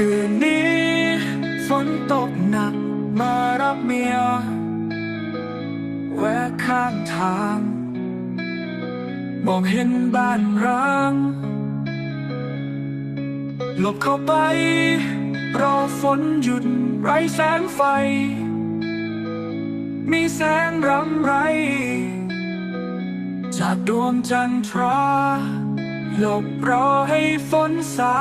คืนนี้ฝนตกหนักมารับเมียแวะข้างทาง มองเห็นบ้านร้าง หลบเข้าไป รอฝนหยุดไรแสงไฟ มีแสงรำไร จากดวงจันทรา หลบรอให้ฝนซา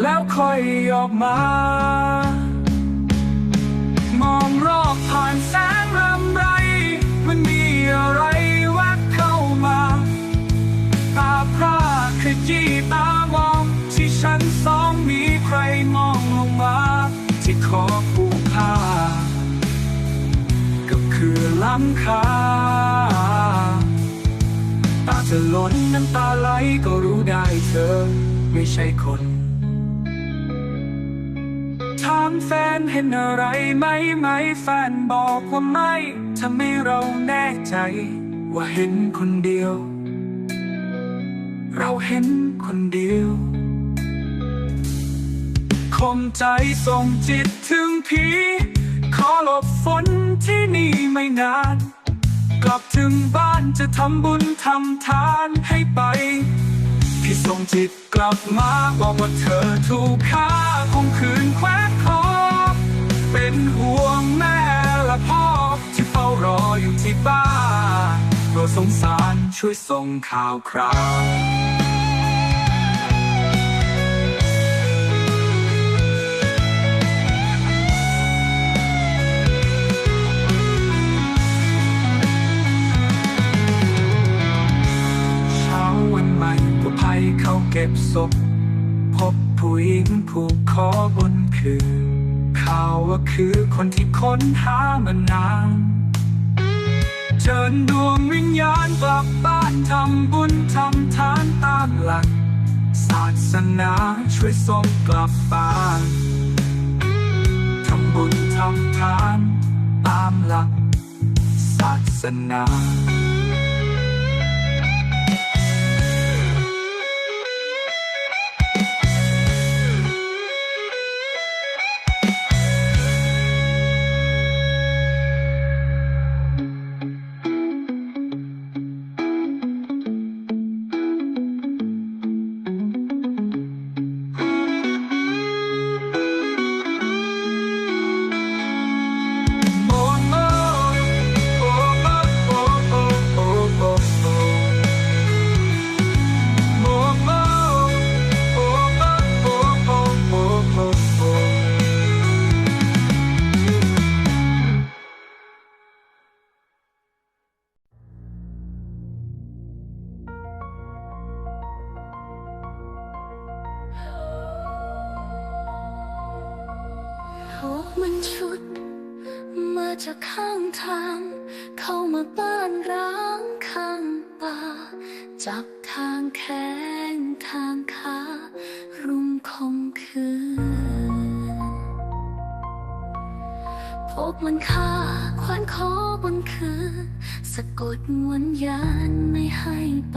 แล้วค่อยออกมา มองรอบผ่านแสงรำไร มันมีอะไรแวบเข้ามา ตาพร่าขยี้ตามอง ที่ชั้นสองมีใครมองลงมา ที่ขอผูกผ้าก็คือลังคาตาจะล้นน้ำตาไหลก็รู้ได้เธอ ไม่ใช่คนามแฟนเห็นอะไรไหมไหมแฟนบอกว่าไม่ทำให้เราแน่ใจ ว่าเห็นคนเดียว เราเห็นคนเดียวคมใจส่งจิตถึงผี ขอหลบฝนที่นี่ไม่นาน กลับถึงบ้านจะทำบุญทำทานให้ไป พี่ส่งจิตกลับมาบอกว่าเธอถูกฆ่าคงคืนแคว เป็นห่วงแม่และพ่อที่เฝ้ารออยู่ที่บ้านโปรดสงสารช่วยส่งข่าวคราวเช้าวันใหม่ผู้ภัยเขาเก็บศพ พบผู้หญิงผูกคอบนคืน ขาว่าคือคนที่ค้นหามานานเชิญดวงวิญญาณกลับบ้านทำบุญทำทานตามหลัก ศาสนาช่วยส่งกลับบ้านทำบุญทำทานตามหลัก ศาสนา ชุด มาจากข้างทาง เข้ามาบ้านร้างข้างป่า จับทางแข้งทางขารุมคมคืนพบมันฆ่าควันคอบนคืนสะกดวิญญาณไม่ให้ไป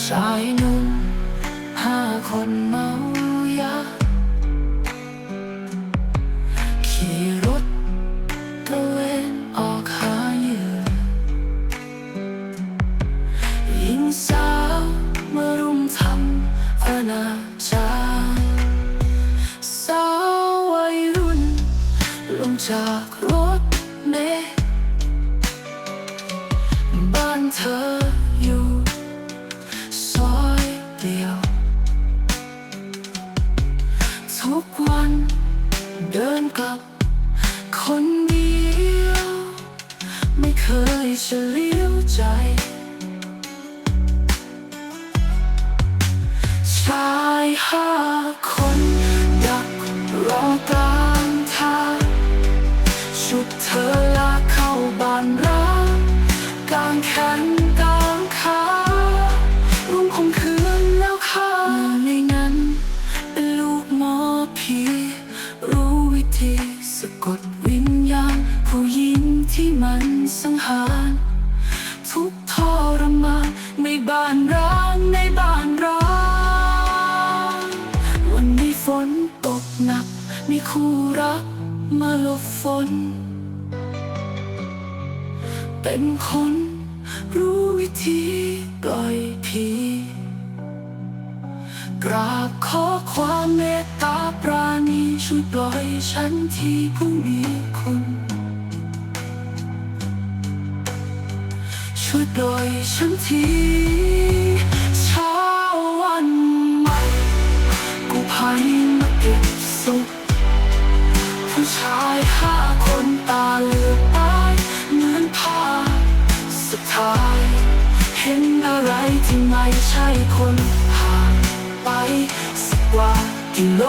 ชายหนุ่มห้าคนเมายาขี่รถตะเวนออกหาเหยื่อหญิงสาวมารุมทำอนาจารสาววัยรุ่นลงจาก กวัน เดินกับ คนเดียว ไม่เคยเฉลียวใจ ชายห้าคน ตกหนัก มีคู่รักมาหลบฝน เป็นคนรู้วิธีปล่อยผีกราบขอความเมตตาปราณีช่วยปล่อยฉันที่ผู้มีคุณช่วยปล่อยฉันที ผ้าคนตาเหลือกตายเหมือนภาสุดท้าย เห็นอะไรที่ไม่ใช่คนผ่านไปสักกว่ากิโล